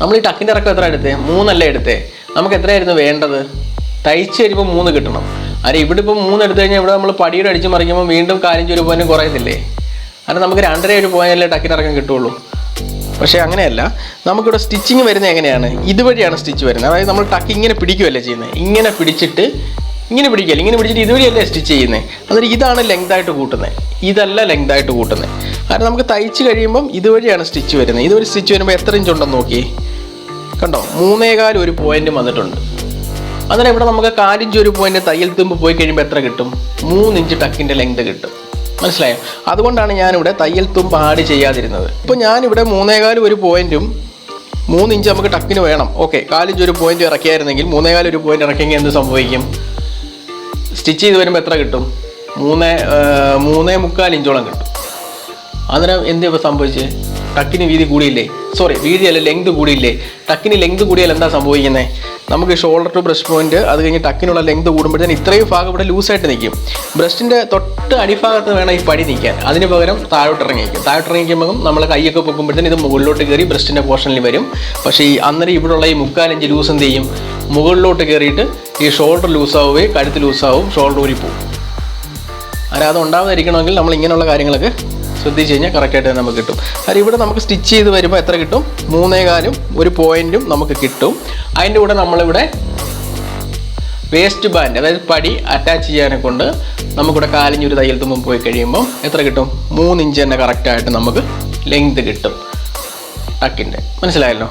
നമ്മൾ ഈ ടക്കിന്റെ ഇറക്കം എത്ര എടുത്തേ? മൂന്നല്ല എടുത്തേ. നമുക്ക് എത്രയായിരുന്നു വേണ്ടത്? തയ്ച്ച് കഴിയുമ്പോൾ മൂന്ന് കിട്ടണം. അരെ ഇവിടെ ഇപ്പോൾ മൂന്ന് എടുത്തു കഴിഞ്ഞാൽ ഇവിടെ നമ്മൾ പടിയുടെ അടിച്ച് മറിക്കുമ്പോൾ വീണ്ടും കാലിഞ്ച് ഒരു പോയിന്റ് കുറയത്തില്ലേ? അത് നമുക്ക് രണ്ടര ഒരു പോയിന്റല്ലേ ടക്കിന്റെ ഇറക്കം കിട്ടുള്ളൂ. പക്ഷേ അങ്ങനെയല്ല. നമുക്കിവിടെ സ്റ്റിച്ചിങ് വരുന്നത് എങ്ങനെയാണ്? ഇതുവഴിയാണ് സ്റ്റിച്ച് വരുന്നത്. അതായത് നമ്മൾ ടക്ക് ഇങ്ങനെ പിടിക്കുകയല്ലേ ചെയ്യുന്നത് ഇങ്ങനെ പിടിച്ചിട്ട് ഇങ്ങനെ പിടിക്കുകയല്ലേ ഇങ്ങനെ പിടിച്ചിട്ട് ഇതുവഴിയല്ലേ സ്റ്റിച്ച് ചെയ്യുന്നത് അതായത് ഇതാണ് ലെങ്ത് ആയിട്ട് കൂട്ടുന്നത് ഇതല്ല ലെങ്ത് ആയിട്ട് കൂട്ടുന്നത് കാരണം നമുക്ക് തയ്ച്ച് കഴിയുമ്പം ഇതുവഴിയാണ് സ്റ്റിച്ച് വരുന്നത്. ഇതുവഴി സ്റ്റിച്ച് വരുമ്പോൾ എത്ര ഇഞ്ച് ഉണ്ടെന്ന് നോക്കി. കണ്ടോ? മൂന്നേകാൽ ഒരു പോയിന്റ് വന്നിട്ടുണ്ട്. അന്നേരം ഇവിടെ നമുക്ക് കാലിഞ്ച് ഒരു പോയിന്റ് തയ്യൽ തുമ്പ് പോയി കഴിയുമ്പോൾ എത്ര കിട്ടും? മൂന്നിഞ്ച് ടക്കിന്റെ ലെങ്ത് കിട്ടും. മനസ്സിലായോ? അതുകൊണ്ടാണ് ഞാനിവിടെ തയ്യൽ തുമ്പ് ആഡ് ചെയ്യാതിരുന്നത്. ഇപ്പോൾ ഞാനിവിടെ മൂന്നേകാൽ ഒരു പോയിന്റും മൂന്ന് ഇഞ്ച് നമുക്ക് ടക്കിന് വേണം. ഓക്കെ കാലിഞ്ച് ഒരു പോയിന്റ് ഇറക്കിയായിരുന്നെങ്കിൽ മൂന്നേകാൽ ഒരു പോയിന്റ് ഇറക്കിയെങ്കിൽ എന്ത് സംഭവിക്കും? സ്റ്റിച്ച് ചെയ്ത് വരുമ്പോൾ എത്ര കിട്ടും? മൂന്ന് മൂന്നേ മുക്കാൽ ഇഞ്ചോളം കിട്ടും. അന്നേരം എന്ത് ഇപ്പോൾ സംഭവിച്ചത് ടക്കിന് വീതി കൂടിയില്ലേ? സോറി വീതിയല്ല ലെങ്ത് കൂടിയില്ലേ? ടക്കിന് ലെങ്ത് കൂടിയാൽ എന്താ സംഭവിക്കുന്നത് നമുക്ക് ഷോൾഡർ ടു ബ്രസ്റ്റ് പോയിന്റ് അത് കഴിഞ്ഞ് ടക്കിനുള്ള ലെങ്ത് കൂടുമ്പോഴത്തേന് ഇത്രയും ഭാഗം ഇവിടെ ലൂസായിട്ട് നിൽക്കും. ബ്രസ്റ്റിന്റെ തൊട്ട് അടിഭാഗത്ത് വേണം ഈ പടി നിൽക്കാൻ. അതിന് പകരം താഴോട്ട് ഇറങ്ങിക്കും താഴോട്ട് ഇറങ്ങിക്കുമ്പോൾ നമ്മൾ കൈയൊക്കെ പൊക്കുമ്പോഴത്തേന് ഇത് മുകളിലോട്ട് കയറി ബ്രസ്റ്റിന്റെ പോർഷനിൽ വരും. പക്ഷേ ഈ അന്നേരം ഇവിടെയുള്ള ഈ മുക്കാലഞ്ച് ലൂസ് എന്ത് ചെയ്യും? മുകളിലോട്ട് കയറിയിട്ട് ഈ ഷോൾഡർ ലൂസാവുകയും കഴുത്ത് ലൂസാവും ഷോൾഡർ ഊരി പോകും അല്ല ഉണ്ടാകാതിരിക്കണമെങ്കിൽ നമ്മൾ ഇങ്ങനെയുള്ള കാര്യങ്ങളൊക്കെ ശ്രദ്ധിച്ച് കഴിഞ്ഞാൽ കറക്റ്റായിട്ട് നമുക്ക് കിട്ടും. കാര്യം ഇവിടെ നമുക്ക് സ്റ്റിച്ച് ചെയ്ത് വരുമ്പോൾ എത്ര കിട്ടും? മൂന്നേകാലും ഒരു പോയിന്റും നമുക്ക് കിട്ടും. അതിന്റെ കൂടെ നമ്മളിവിടെ വേസ്റ്റ് ബാൻഡ് അതായത് പടി അറ്റാച്ച് ചെയ്യാനെ കൊണ്ട് നമുക്കിവിടെ കാലിഞ്ഞൊരു തയ്യൽ തുമ്പം പോയി കഴിയുമ്പം എത്ര കിട്ടും? മൂന്ന് ഇഞ്ച് തന്നെ കറക്റ്റായിട്ട് നമുക്ക് ലെങ്ത് കിട്ടും. ടക്കിന്റെ മനസ്സിലായല്ലോ?